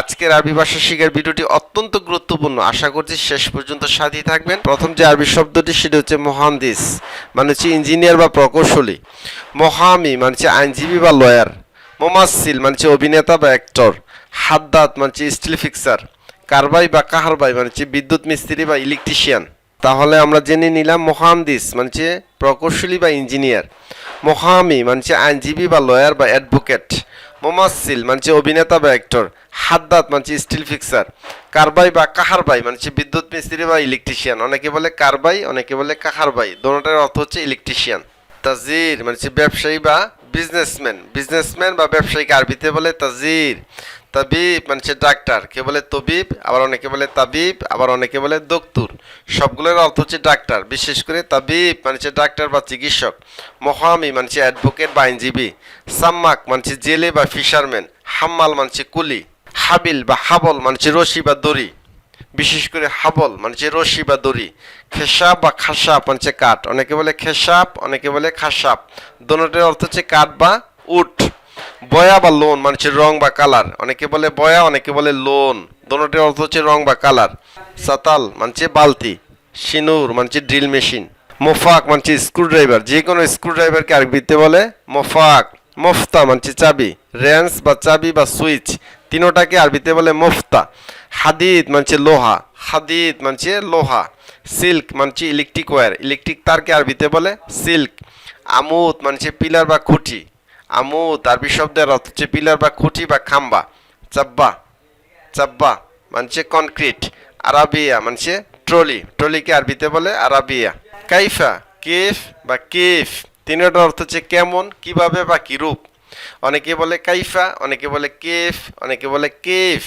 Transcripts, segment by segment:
আজকের আরবি ভাষা শিখার ভিডিওটি অত্যন্ত গুরুত্বপূর্ণ। আশা করছি শেষ পর্যন্ত সাথেই থাকবেন। প্রথম যে আরবি শব্দটি, সেটি হচ্ছে মহান্দিস মানে হচ্ছে ইঞ্জিনিয়ার বা প্রকৌশলী। মহামি মানে হচ্ছে আইনজীবী বা লয়ার। মোমাসিল মানে হচ্ছে অভিনেতা বা অ্যাক্টর। হাদ্দাত মানে হচ্ছে স্টিল ফিক্সার। কারবাই বা কাহারবাই মানে হচ্ছে বিদ্যুৎ মিস্ত্রি বা ইলেকট্রিশিয়ান। তাহলে আমরা জেনে নিলাম মহান্দিস মানে হচ্ছে প্রকৌশলী বা ইঞ্জিনিয়ার। মহামি মানে হচ্ছে আইনজীবী বা লয়ার বা অ্যাডভোকেট। মোমাসিল মানে অভিনেতা বা অ্যাক্টর হাদ্দাত মানে হচ্ছে স্টিল ফিক্সার কারবাই বা কাহারবাই মানে হচ্ছে বিদ্যুৎ মিস্ত্রি বা ইলেকট্রিশিয়ান অনেকে বলে কারবাই, অনেকে বলে কাহারবাই দোনোটার অর্থ হচ্ছে ইলেকট্রিশিয়ান তাজির মানে ব্যবসায়ী বা বিজনেসম্যান বিজনেসম্যান বা ব্যবসায়ীকে আরবিতে বলে তাজির। তাবিব মানে হচ্ছে ডাক্তার। কে বলে তবিব, আবার অনেকে বলে তাবিব, আবার অনেকে বলে দক্তুর। সবগুলোর অর্থ হচ্ছে ডাক্তার, বিশেষ করে তাবিব মানে হচ্ছে ডাক্তার বা চিকিৎসক, মহামি মানে হচ্ছে অ্যাডভোকেট বা আইনজীবী, সাম্মাক মানে হচ্ছে জেলে বা ফিশারম্যান, হাম্মাল মানে হচ্ছে কুলি, হাবিল বা হাবল মানে হচ্ছে রশি বা দড়ি। বিশেষ করে হাবল মানে যে রশি বা দড়ি। খেসাপ বা খাসাপ মানে কাঠ। অনেকে বলে খেসাপ অনেকে বলে খাসাপ দোনোটার অর্থ হচ্ছে কাঠ বা উট। বয়া বা লোন মানে হচ্ছে রং বা কালার। অনেকে বলে বয়া, অনেকে বলে লোন। দোনোটার অর্থ হচ্ছে রং বা কালার। সাতাল মানে হচ্ছে বালতি। সিনুর মানে হচ্ছে ড্রিল মেশিন। মোফাক মানে হচ্ছে স্ক্রু ড্রাইভার যে কোনো স্ক্রু ড্রাইভারকে আরবিতে বলে মোফাক। মোফতা মানে হচ্ছে চাবি। র্যান্স বা চাবি বা সুইচ। তিনোটাকে আরবিতে বলে মোফতা। হাদিদ মানছে লোহা। হাদিদ মানছে লোহা। সিল্ক মানছে ইলেকট্রিক ওয়্যার। ইলেকট্রিক তারকে আরবিতে বলে সিল্ক। আমুদ মানছে পিলার বা খুঁটি। আমুদ আরবি শব্দের অর্থ হচ্ছে পিলার বা খুঁটি বা খাম্বা। চাব্বা চাব্বা, মানছে কনক্রিট আরাবিয়া মানছে ট্রলি। ট্রলিকে আরবিতে বলে আরাবিয়া। কাইফা, কেফ বা কেফ। তিনটার অর্থ হচ্ছে কেমন, কীভাবে বা কিরূপ অনেকে বলে কাইফা, অনেকে বলে কেফ, অনেকে বলে কেফ।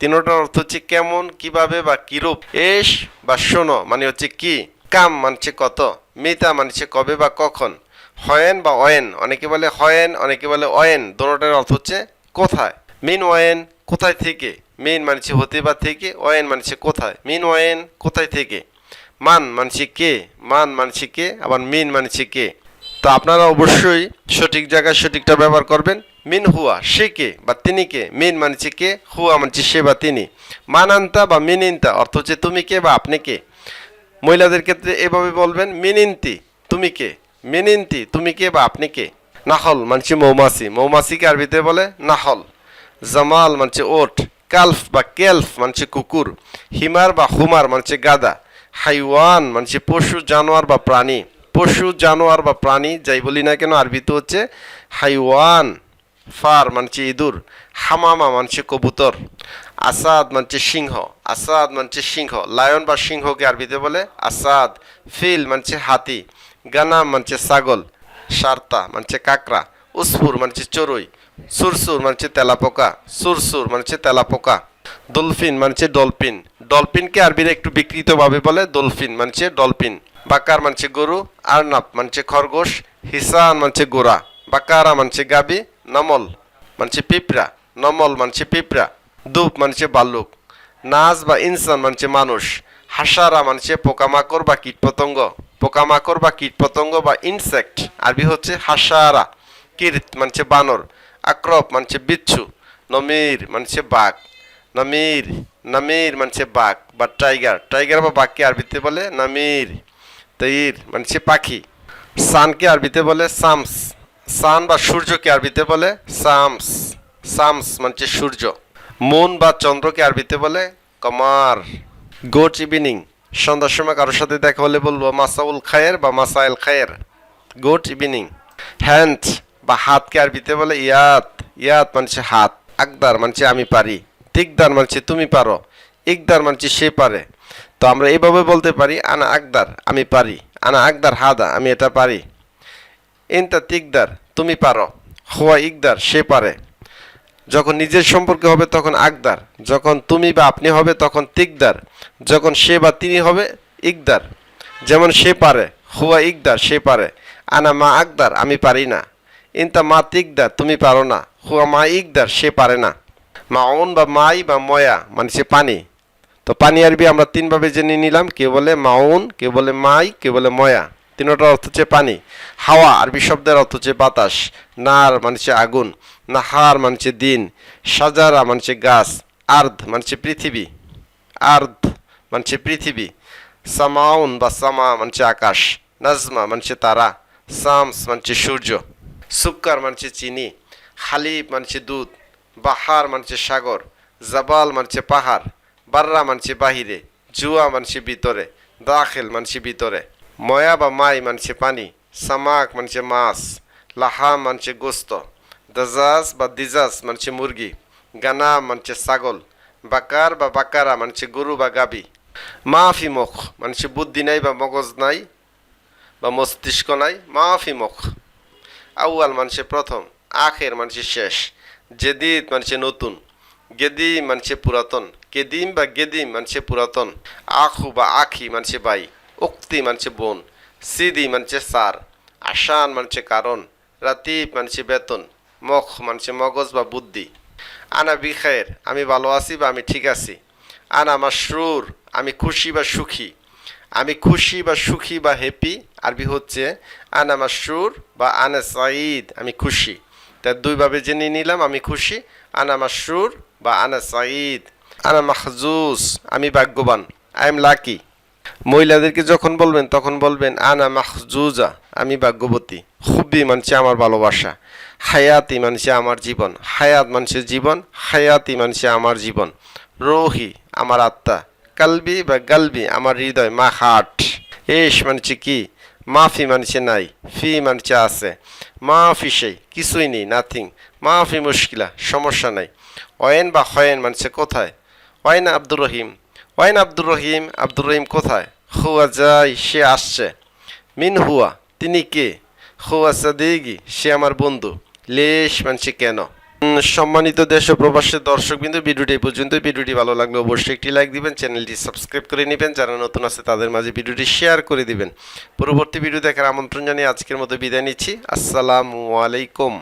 তিনোটার অর্থ হচ্ছে কেমন, কীভাবে বা কিরূপ এস বা শোনো মানে হচ্ছে কি। কাম মানছে কত। মিতা মানছে কবে বা কখন। হয়েন বা অয়েন, অনেকে বলে হয়েন, অনেকে বলে অয়েন দোনোটার অর্থ হচ্ছে কোথায়? মিন ওয়েন কোথায় থেকে? মিন মানছে হতে বা থেকে ওয়েন মানছে কোথায়? মিন ওয়েন কোথায় থেকে? মান মানছে কে? মান মানছে কে? আবার মিন মানছে কে? তো আপনারা অবশ্যই সঠিক জায়গায় সঠিকটা ব্যবহার করবেন। মিন হুয়া, সে কে বা তিনি কে? মিন মানছে কে? হুয়া মানছে সে বা তিনি। মানান্তা বা মিন মিনিন্তা, অর্থ হচ্ছে তুমি কে বা আপনি কে? মহিলাদের ক্ষেত্রে এভাবে বলবেন মিন মিনিন্তি, তুমি কে? মিনিন্তি, তুমি কে বা আপনি কে? নাহল মানছে মৌমাছি। মৌমাছিকে আরবিতে বলে? নাহল। জামাল মানছে ওট। কালফ বা কেলফ মানছে কুকুর। হিমার বা হুমার মানছে গাদা। হাইওয়ান মানছে পশু, জানোয়ার বা প্রাণী। পশু, জানোয়ার বা প্রাণী, যাই বলি না কেন আরবিতে হচ্ছে হাইওয়ান। ফার মানছে ইঁদুর। হামামা মানছে কবুতর। আসাদ মানছে সিংহ। আসাদ মানছে সিংহ। লায়ন বা সিংহকে আরবিতে বলে আসাদ। ফিল মানছে হাতি। গানাম মানছে ছাগল, সার্তা মানছে কাকড়া, উসফুর মানছে চড়ুই, সুরসুর মানছে তেলাপোকা, সুরসুর মানছে তেলাপোকা, ডলফিন মানছে ডলফিন, ডলফিনকে আরবির একটু বিকৃতভাবে বলে ডলফিন মানছে ডলফিন, বাকার মানছে গরু আরনাপ মানছে খরগোশ, হিসান মানছে গোড়া বাকারা মানছে গাবি, নমল মানছে পিঁপড়া, নমল মানছে পিঁপড়া দুপ মানছে বালুক, নাজ বা ইনসান মানছে মানুষ, হাসারা মানছে পোকামাকড় বা কীটপতঙ্গ। পোকামাকড় বা কীটপতঙ্গ বা ইনসেক্ট আরবি হচ্ছে হাসারা, কীর্ত মানছে বানর আক্রপ মানছে বিচ্ছু, নমির মানছে বাঘ, নমির নমির মানছে বাঘ বা টাইগার টাইগার বা বাঘকে আরবিতে বলে নমির, তৈর মানছে পাখি, সানকে আরবিতে বলে সামস, সান বা সূর্যকে আরবিতে বলে সামস সামস মানছে সূর্য, মুন বা চন্দ্রকে আরবিতে বলে কমার, গুড ইভিনিং সন্ধ্যার সময় কারোর সাথে দেখা হলে বলব, মাসাউল খায়ের বা মাসাইল খায়ের? Good evening. হ্যান্ড বা হাতকে আরবিতে বলে, ইয়াত ইয়াত মানছে হাত। আকদার মানছে আমি পারি। তিকদার মানছে তুমি পারো। ইকদার মানছে সে পারে। তো আমরা এইভাবে বলতে পারি, আনা আকদার, আমি পারি। আনা আকদার, হাদা, আমি এটা পারি। ইনতা তিকদার, তুমি পারো। হুয়া ইকদার, সে পারে। যখন নিজের সম্পর্কে হবে তখন আকদার, যখন তুমি বা আপনি হবে তখন তিকদার, যখন সে বা তিনি হবে ইকদার। যেমন সে পারে, হুয়া ইকদার, সে পারে। আনা মা আকদার, আমি পারি না। ইনতা মা তিকদার, তুমি পারো না। হুয়া মা ইকদার, সে পারে না। মাউন বা মাই বা ময়া মানে সে পানি। তো পানি আরবি আমরা তিনভাবে জেনে নিলাম কে বলে মাউন কে বলে মাই কে বলে ময়া। তিনটার অর্থ হচ্ছে পানি হাওয়া আরবি শব্দের অর্থ হচ্ছে বাতাস নার মানে হচ্ছে আগুন নাহার মানে হচ্ছে দিন সাজারা মানে হচ্ছে গাছ আর্ধ মানছে পৃথিবী আর্ধ মানছে পৃথিবী সামাউন বা সামা মানছে আকাশ নাজমা মানছে তারা সামস মানছে সূর্য সুক্কার মানছে চিনি হালিব মানছে দুধ বাহার মানছে সাগর জাবাল মানছে পাহাড় বার্রা মানছে বাহিরে জুয়া মানছে ভিতরে দাখিল মানছে ভিতরে ময়া বা মাই মানছে পানি সামাক মানছে মাছ লাহা মানছে গোস্ত দাজাজ বা দিজাজ মানছে মুরগি গানা মানছে ছাগল বাকার বা বাকারা মানছে গরু বা গাবি মাফি মুখ মানছে বুদ্ধি নাই বা মগজ নাই বা মস্তিষ্ক নাই মাফি মুখ আউয়াল মানছে প্রথম আখের মানছে শেষ জেদিদ মানছে নতুন গেদি মানছে পুরাতন কেদিম বা গেদিম মানছে পুরাতন আখু বা আখি মানছে বাই উক্তি মানছে বোন, সিদি মানছে সার আসান মানছে কারণ, রাতিব মানছে বেতন, মখ মানছে মগজ বা বুদ্ধি। আনা বিখায়ের, আমি ভালো আছি বা আমি ঠিক আছি। আনা মাসরুর আমি খুশি বা সুখী। আমি খুশি বা সুখী বা হ্যাপি, আরবি হচ্ছে আনা মাসরুর বা আনা সাঈদ, আমি খুশি। তা দুইভাবে জেনে নিলাম, আমি খুশি, আনা মাসরুর বা আনা সাঈদ। আনা মাহজুস আমি ভাগ্যবান, আই এম লাকি। মহিলাদেরকে যখন বলবেন, তখন বলবেন, আনা মাহজুজা আমি ভাগ্যবতী। খুবই মানছে আমার ভালোবাসা। হায়াতি মানছে আমার জীবন। হায়াত মানছে জীবন, হায়াতি মানছে আমার জীবন। রোহি, আমার আত্মা। কালবি বা গালবি, আমার হৃদয়, মা হাট। এস মানছে কি? মাফি মানছে নাই। ফি মানছে আছে। মাফি সেই, কিছুই নেই নাথিং মাফি মুশকিলা, সমস্যা নাই। অয়েন বা হয়েন মানছে কোথায়? অয়েন আব্দুর রহিম। ওয়াইন আব্দুর রহিম আব্দুর রহিম কোথায়? হুয়া যাই, সে আসছে। মিন হুয়া, তিনি কে? হুয়া সাদেগি, সে আমার বন্ধু। লেশ মানছে কেন? সম্মানিত দেশ ও প্রবাসের দর্শক বিন্দু ভিডিওটি পর্যন্ত। ভিডিওটি ভালো লাগলে অবশ্যই একটি লাইক দিবেন, চ্যানেলটি সাবস্ক্রাইব করে নেবেন। যারা নতুন আছে, তাদের মাঝে ভিডিওটি শেয়ার করে দিবেন। পরবর্তী ভিডিও দেখার আমন্ত্রণ জানিয়ে আজকের মতো বিদায় নিচ্ছি। আসসালামু আলাইকুম।